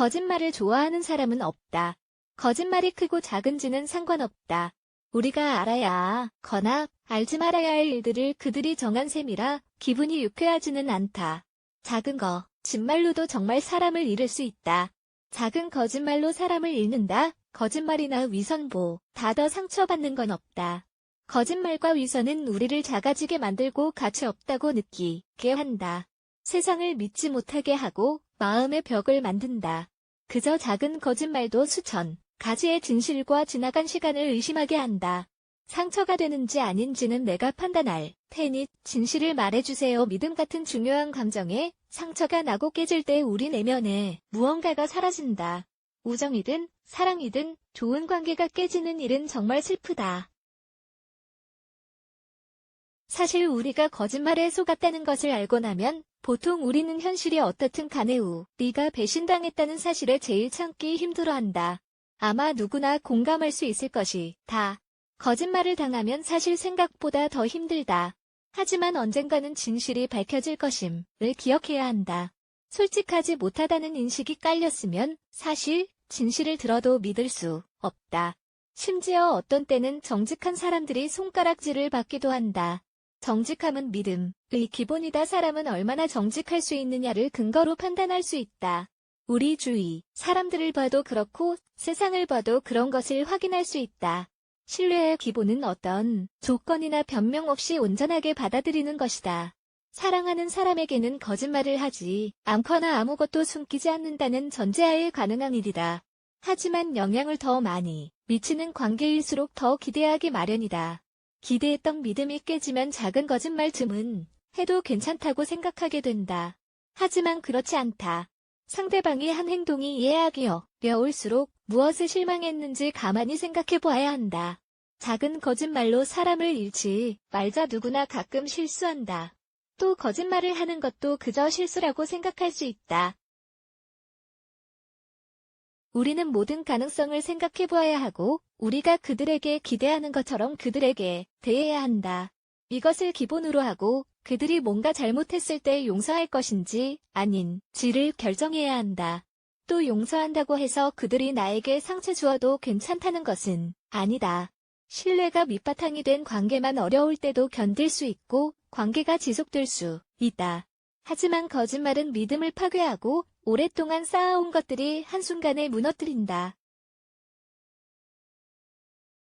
거짓말을 좋아하는 사람은 없다. 거짓말이 크고 작은지는 상관없다. 우리가 알아야 거나 알지 말아야 할 일들을 그들이 정한 셈이라 기분이 유쾌하지는 않다. 작은 거, 진말로도 정말 사람을 잃을 수 있다. 작은 거짓말로 사람을 잃는다. 거짓말이나 위선보, 다 더 상처받는 건 없다. 거짓말과 위선은 우리를 작아지게 만들고 가치 없다고 느끼게 한다. 세상을 믿지 못하게 하고 마음의 벽을 만든다. 그저 작은 거짓말도 수천 가지의 진실과 지나간 시간을 의심하게 한다. 상처가 되는지 아닌지는 내가 판단할 테니 진실을 말해주세요. 믿음 같은 중요한 감정에 상처가 나고 깨질 때 우리 내면에 무언가가 사라진다. 우정이든 사랑이든 좋은 관계가 깨지는 일은 정말 슬프다. 사실 우리가 거짓말에 속았다는 것을 알고 나면 보통 우리는 현실이 어떻든 간에 우리가 배신당했다는 사실에 제일 참기 힘들어한다. 아마 누구나 공감할 수 있을 것이 다. 거짓말을 당하면 사실 생각보다 더 힘들다. 하지만 언젠가는 진실이 밝혀질 것임을 기억해야 한다. 솔직하지 못하다는 인식이 깔렸으면 사실 진실을 들어도 믿을 수 없다. 심지어 어떤 때는 정직한 사람들이 손가락질을 받기도 한다. 정직함은 믿음의 기본이다. 사람은 얼마나 정직할 수 있느냐를 근거로 판단할 수 있다. 우리 주위 사람들을 봐도 그렇고 세상을 봐도 그런 것을 확인할 수 있다. 신뢰의 기본은 어떤 조건이나 변명 없이 온전하게 받아들이는 것이다. 사랑하는 사람에게는 거짓말을 하지 않거나 아무것도 숨기지 않는다는 전제하에 가능한 일이다. 하지만 영향을 더 많이 미치는 관계일수록 더 기대하기 마련이다. 기대했던 믿음이 깨지면 작은 거짓말쯤은 해도 괜찮다고 생각하게 된다. 하지만 그렇지 않다. 상대방이 한 행동이 이해하기 어려울수록 무엇에 실망했는지 가만히 생각해 보아야 한다. 작은 거짓말로 사람을 잃지 말자 누구나 가끔 실수한다. 또 거짓말을 하는 것도 그저 실수라고 생각할 수 있다. 우리는 모든 가능성을 생각해 보아야 하고 우리가 그들에게 기대하는 것처럼 그들에게 대해야 한다. 이것을 기본으로 하고 그들이 뭔가 잘못했을 때 용서할 것인지 아닌지를 결정해야 한다. 또 용서한다고 해서 그들이 나에게 상처 주어도 괜찮다는 것은 아니다. 신뢰가 밑바탕이 된 관계만 어려울 때도 견딜 수 있고 관계가 지속될 수 있다. 하지만 거짓말은 믿음을 파괴하고 오랫동안 쌓아온 것들이 한순간에 무너뜨린다.